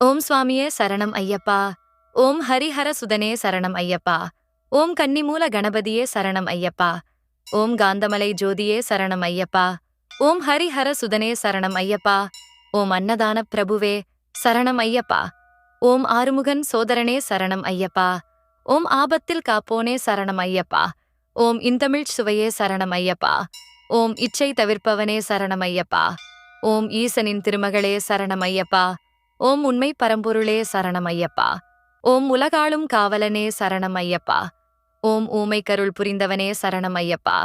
ஓம் சுவாமியே சரணம் ஐயப்பா ஓம் ஹரிஹர சுதனே சரணம் ஐயப்பா ஓம் கன்னிமூல கணபதியே சரணம் ஐயப்பா ஓம் காந்தமலை ஜோதியே சரணம் ஐயப்பா ஓம் ஹரிஹர சுதனே சரணம் ஐயப்பா ஓம் அன்னதான பிரபுவே சரணம் ஐயப்பா ஓம் ஆறுமுகன் சோதரனே சரணம் ஐயப்பா ஓம் ஆபத்தில் காப்போனே சரணம் ஐயப்பா ஓம் இந்தமிழ் சுவையே சரணம் ஐயப்பா ஓம் இச்சை தவிர்ப்பவனே சரணம் ஐயப்பா ஓம் ஈசனின் திருமகளே சரணம் ஐயப்பா ஓம் உண்மை பரம்பொருளே சரணம் ஐயப்பா ஓம் உலகாளும் காவலனே சரணம் ஐயப்பா ஓம் ஊமை கருள் புரிந்தவனே சரணம் ஐயப்பா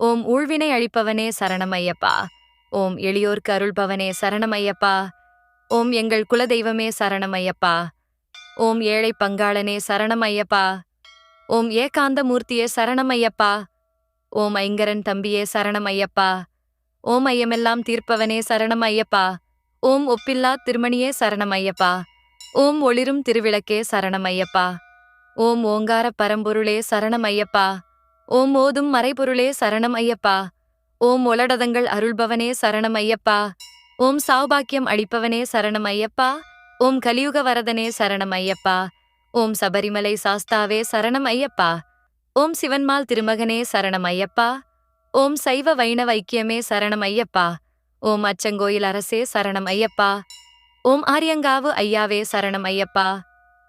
ஓம் ஊழ்வினை அழிப்பவனே சரணம் ஐயப்பா ஓம் எளியோர்க்கு அருள்பவனே சரணம் ஐயப்பா ஓம் எங்கள் குலதெய்வமே சரணம் ஐயப்பா ஓம் ஏழை பங்காளனே சரணம் ஐயப்பா ஓம் ஏகாந்த மூர்த்தியே சரணம் ஐயப்பா ஓம் ஐங்கரன் தம்பியே சரணம் ஐயப்பா ஓம் ஐயமெல்லாம் தீர்ப்பவனே சரணம் ஐயப்பா ஓம் ஒப்பில்லா திருமணியே சரணமையப்பா. ஓம் ஒளிரும் திருவிளக்கே சரணமையப்பா. ஓம் ஓங்கார பரம்பொருளே சரணமையப்பா. ஓம் ஓதும் மறைபொருளே சரணம் ஐயப்பா ஓம் ஒலடதங்கள் அருள்பவனே சரணம் ஐயப்பா ஓம் சௌபாக்கியம் அளிப்பவனே சரணம் ஐயப்பா ஓம் கலியுக வரதனே சரணம் ஐயப்பா ஓம் சபரிமலை சாஸ்தாவே சரணம் ஐயப்பா ஓம் சிவன்மால் திருமகனே சரணம் ஐயப்பா ஓம் சைவ வைணவ ஐக்கியமே சரணம் ஐயப்பா ஓம் அச்சங்கோயில் அரசே சரணம் ஐயப்பா ஓம் ஆரியங்காவு ஐயாவே சரணம் ஐயப்பா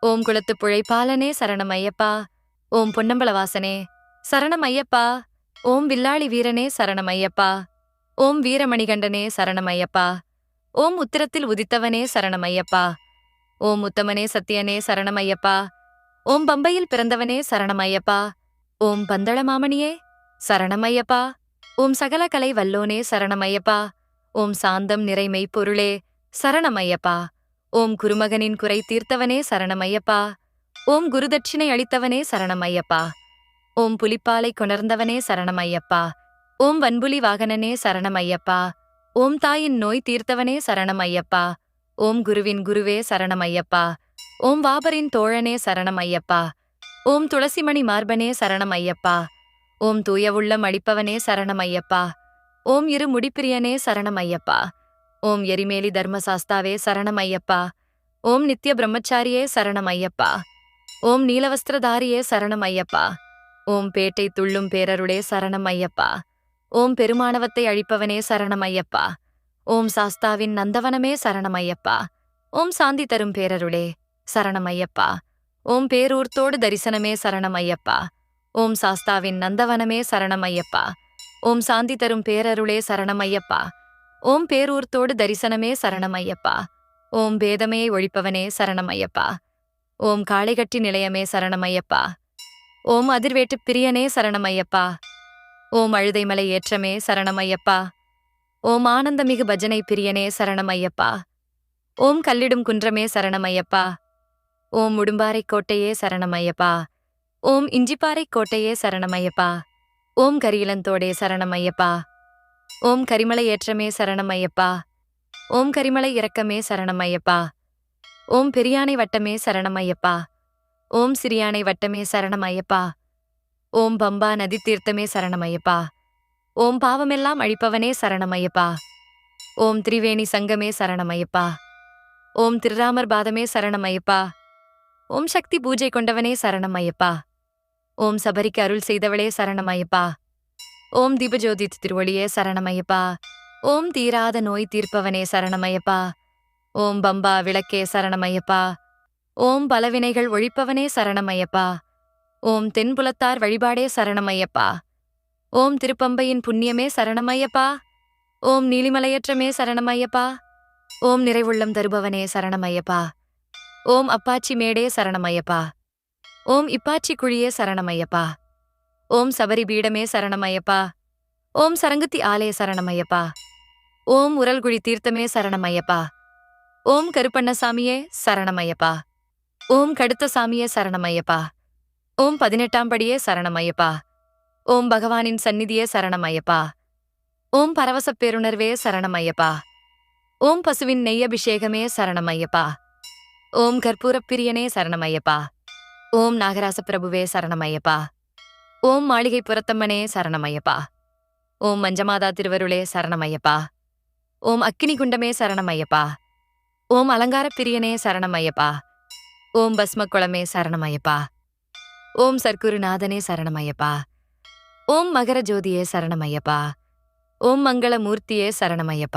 ஓம் குளத்து புழைப்பாலனே சரணம் ஐயப்பா ஓம் பொன்னம்பலவாசனே சரணம் ஐயப்பா ஓம் வில்லாளி வீரனே சரணம் ஐயப்பா ஓம் வீரமணிகண்டனே சரணம் ஐயப்பா ஓம் உத்திரத்தில் உதித்தவனே சரணம் ஐயப்பா ஓம் உத்தமனே சத்தியனே சரணம் ஐயப்பா ஓம் பம்பையில் பிறந்தவனே சரணம் ஐயப்பா ஓம் பந்தள மாமணியே சரணம் ஐயப்பா ஓம் சகல கலை வல்லோனே சரணம் ஐயப்பா ஓம் சாந்தம் நிறைமை பொருளே சரணமையப்பா. ஓம் குருமகனின் குறை தீர்த்தவனே சரணமையப்பா. ஓம் குருதட்சிணை அளித்தவனே சரணமையப்பா. ஓம் புலிப்பாலை கொணர்ந்தவனே சரணமையப்பா. ஓம் வன்புலி வாகனனே சரணமையப்பா. ஓம் தாயின் நோய் தீர்த்தவனே சரணமையப்பா. ஓம் குருவின் குருவே சரணமையப்பா. ஓம் வாபரின் தோழனே சரணமையப்பா. ஓம் துளசிமணி மார்பனே சரணமையப்பா. ஓம் தூயவுள்ளம் அளிப்பவனே சரணமையப்பா. ஓம் இரு முடிப்பிரியனே சரணமையப்பா. ஓம் எரிமேலி தர்மசாஸ்தாவே சரணமையப்பா. ஓம் நித்ய பிரம்மச்சாரியே சரணமையப்பா. ஓம் நீலவஸ்திரதாரியே சரணமையப்பா. ஓம் பேட்டை துள்ளும் பேரருளே சரணமையப்பா. ஓம் பெருமானவத்தை அழிப்பவனே சரணமையப்பா. ஓம் சாஸ்தாவின் நந்தவனமே சரணமையப்பா. ஓம் சாந்தி தரும் பேரருளே சரணமையப்பா. ஓம் பேரூர்த்தோடு தரிசனமே சரணமையப்பா. ஓம் சாஸ்தாவின் நந்தவனமே சரணமையப்பா. ஓம் சாந்தி தரும் பேரருளே சரணமையப்பா. ஓம் பேரூர்த்தோடு தரிசனமே சரணமையப்பா. ஓம் பேதமையை ஒழிப்பவனே சரணமையப்பா. ஓம் காளைகட்டி நிலையமே சரணமையப்பா. ஓம் அதிர்வேட்டு பிரியனே சரணமையப்பா. ஓம் அழுதைமலை ஏற்றமே சரணமையப்பா. ஓம் ஆனந்தமிகு பஜனை பிரியனே சரணமையப்பா. ஓம் கல்லிடும் குன்றமே சரணமையப்பா. ஓம் முடும்பாறை கோட்டையே சரணமையப்பா. ஓம் இஞ்சிப்பாறை கோட்டையே சரணமையப்பா. ஓம் கரியலந்தோடே சரணமையப்பா. ஓம் கரிமலை ஏற்றமே சரணம் ஐயப்பா ஓம் கரிமலை இறக்கமே சரணமையப்பா. ஓம் பெரியானை வட்டமே சரணம் ஐயப்பா ஓம் சிறியானை வட்டமே சரணம் ஐயப்பா ஓம் பம்பா நதி தீர்த்தமே சரணம் ஐயப்பா ஓம் பாவமெல்லாம் அழிப்பவனே சரணம் ஐயப்பா ஓம் திரிவேணி சங்கமே சரணம் ஐயப்பா ஓம் திருராமர் பாதமே சரணம் ஐயப்பா ஓம் சக்தி பூஜை கொண்டவனே சரணம் ஐயப்பா ஓம் சபரிக்கு அருள் செய்தவளே சரணமையப்பா. ஓம் தீபஜோதி திருவொளியே சரணமையப்பா. ஓம் தீராத நோய் தீர்ப்பவனே சரணமையப்பா. ஓம் பம்பா விளக்கே சரணமையப்பா. ஓம் பலவினைகள் ஒழிப்பவனே சரணமையப்பா. ஓம் தென்புலத்தார் வழிபாடே சரணமையப்பா. ஓம் திருப்பம்பையின் புண்ணியமே சரணமையப்பா. ஓம் நீலிமலையற்றமே சரணமையப்பா. ஓம் நிறைவுள்ளம் தருபவனே சரணமையப்பா. ஓம் அப்பாச்சி மேடே சரணமையப்பா. ஓம் இப்பாச்சிக்குழியே சரணமையப்பா ஓம் சபரி பீடமே சரணமையப்பா ஓம் சரங்குத்தி ஆலய சரணமையப்பா ஓம் உரல்குழி தீர்த்தமே சரணமையப்பா ஓம் கருப்பண்ணசாமியே சரணமையப்பா ஓம் கடுத்த சாமியே சரணமையப்பா ஓம் பதினெட்டாம் படியே சரணமையப்பா ஓம் பகவானின் சந்நிதியே சரணமையப்பா ஓம் பரவசப் பேருணர்வே சரணமையப்பா ஓம் பசுவின் நெய்யபிஷேகமே சரணமையப்பா ஓம் கற்பூரப் பிரியனே சரணமையப்பா ஓம் நாகராச பிரபுவே சரணமையப்பா. ஓம் மாளிகை புறத்தம்மனே சரணமையப்பா. ஓம் மஞ்சமாதா திருவருளே சரணமையப்பா. ஓம் அக்கினி குண்டமே சரணமையப்பா. ஓம் அலங்கார பிரியனே சரணமையப்பா. ஓம் பஸ்மக்குளமே சரணம் ஐயப்பா ஓம் சர்க்குருநாதனே சரணமையப்பா. ஓம் மகர ஜோதியே சரணமையப்பா. ஓம் மங்கள மூர்த்தியே சரணம்